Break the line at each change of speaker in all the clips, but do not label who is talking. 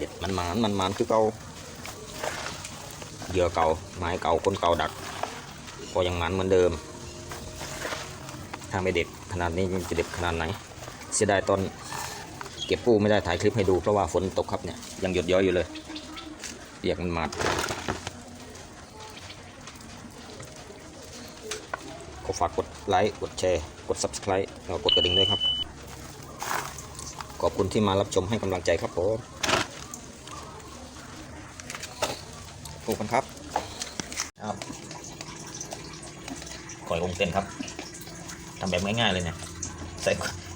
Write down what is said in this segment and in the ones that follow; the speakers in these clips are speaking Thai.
เด็ดมันมันมันมันคือเก่าเหยื่อเก่าไม้เก่าคนเก่าดักก็ยังมันเหมือนเดิม ถ้าไม่เด็ดขนาดนี้จะเด็ดขนาดไหน เสียดายตอนเก็บปูไม่ได้ถ่ายคลิปให้ดูเพราะว่าฝนตกครับเนี่ยยังหยดย้อยอยู่เลยเปียกมันมาดก็ฝากกดไลค์ กดแชร์ กด subscribe แล้วกดกระดิ่งด้วยครับ ขอบคุณที่มารับชมให้กำลังใจครับผม ถูกกันครับครับก่อยองเต้นครับทำแบบง่ายๆเลยเนี่ยใส่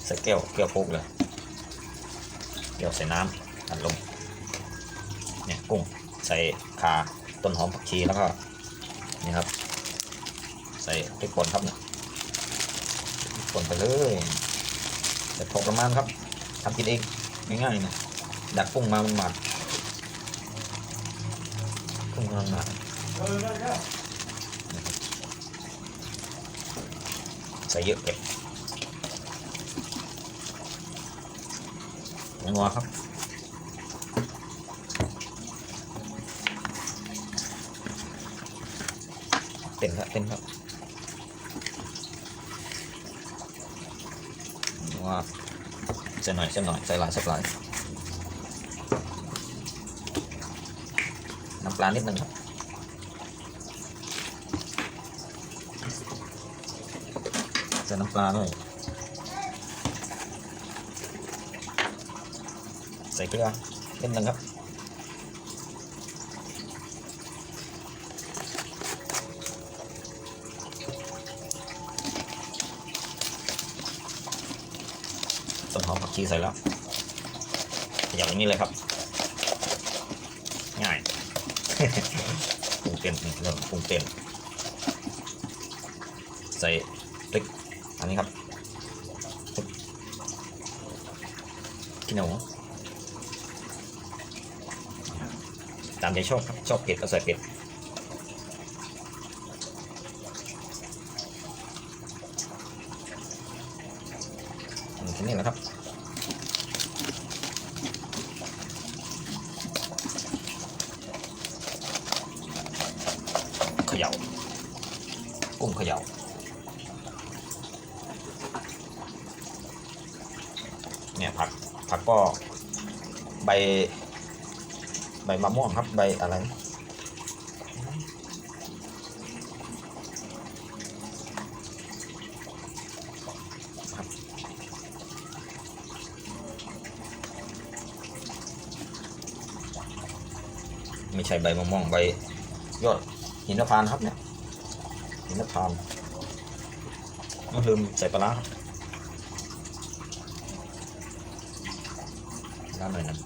ใส่แก้วแก้วโพกเลยแก้วใส่น้ำอัดลงเนี่ยกุ้งใส่ขาต้นหอมผักชีแล้วก็นี่ครับ ใส่พริกป่นครับเนี่ยพริกป่นไปเลยใส่พอประมาณครับทำกินเองง่ายๆนะดักกุ้งมามันมา กุ้งมันมาใส่เยอะเก็บงัวครับเต็มครับเต็มครับงัวใส่หน่อยใส่หน่อยใส่หลายใส่หลาย น้ำปลานิดหนึ่งครับใส่น้ำปลาด้วยใส่เกลือนิดหนึ่งครับต้นหอมผักชีใส่แล้วอย่างนี้เลยครับ ปรุงเต็มเริ่มปรุงเต็ม ใส่พริกอันนี้ครับขี้หนูตามใจชอบครับชอบเผ็ดก็ใส่เผ็ดอืมแค่นี้แหละครับเขย่ากุ้งเขย่าเนี่ยผักผักก็ใบ ใบมะม่วงครับใบอะไรครับไม่ใช่ใบมะม่วงใบยอด หินพานครับเนี่ยหินพานต์ต้องลืมใส่ปลาครับร้านหน่อยนะ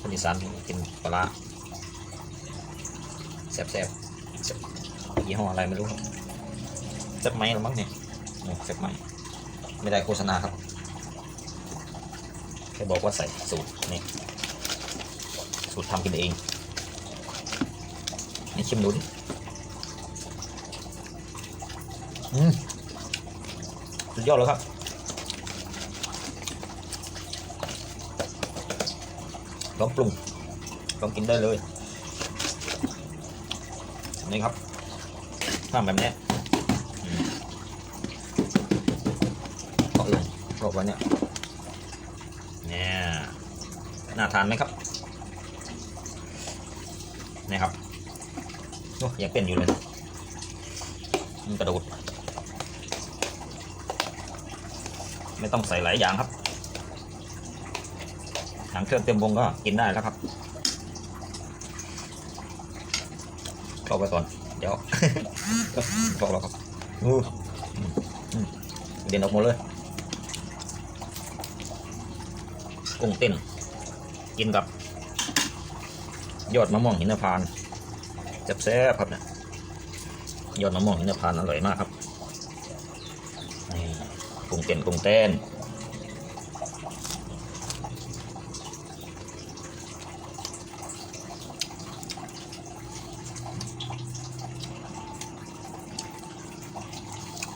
คนอีสานกินปลาแซ่บแซ่บยี่ห้ออะไรไม่รู้ครับแซ่บไหมหรือมั้งเนี่ยแซ่บไหมไม่ได้โฆษณาครับแค่บอกว่าใส่สูตรนี่สูตรทำกินเอง นี่ชิมดูดิอืมสุดยอดแล้วครับ ลองปรุง ลองกินได้เลยนี่ครับทำแบบนี้ก็อื่นรอบไว้เนี่ยเนี่ยน่าทานไหมครับนี่ครับ โอ้ยังเป็นอยู่เลยมันกระโดดไม่ต้องใส่หลายอย่างครับหนังเครื่องเต็มวงก็กินได้แล้วครับเข้าไปก่อน เดี๋ยวพอแล้วครับอู้อืมอืมเด่นออกหมดเลย กุ้งเต้น กินกับ ยอดมะม่วงหินพานต์ แซ่บๆครับเนี่ยยอดมะม่วงหินพานต์อร่อยมากครับนี่กุ้งเต้นกุ้งเต้น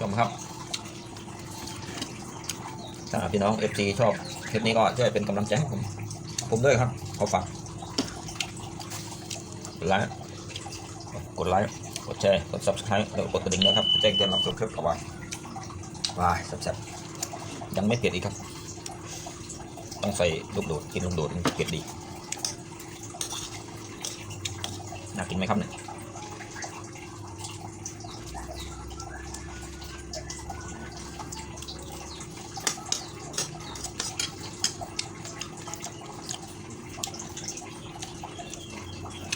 ชมครับถ้าพี่น้อง FT ชอบคลิปนี้ก็ช่วยเป็นกำลังใจให้ผม ผมด้วยครับ ขอฝากกดไลค์ กดไลค์ กดแชร์ กด subscribe แล้วกดกระดิ่งด้วยครับแจ้งเตือนเรับชมคลิปต่อไปบายแซ่บๆยังไม่เผ็ดอีกครับ ต้องใส่ลูกโดดกินลูกโดดมันเผ็ดดี น่ากินไหมครับเนี่ย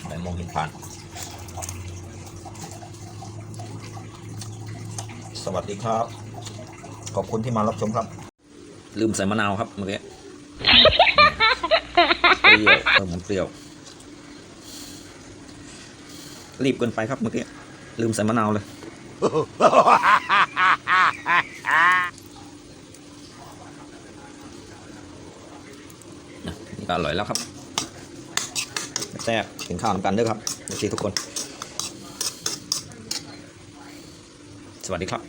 ไหนมองเห็นผ่าน สวัสดีครับ ขอบคุณที่มารับชมครับ ลืมใส่มะนาวครับเมื่อกี้เปรี้ยวเออมันเปรี้ยว รีบเกินไปครับเมื่อกี้ลืมใส่มะนาวเลยนะนี่ก็อร่อยแล้วครับแซ่บกินข้าวนำกันเด้วยครับโอเคทุกคน สวัสดีครับ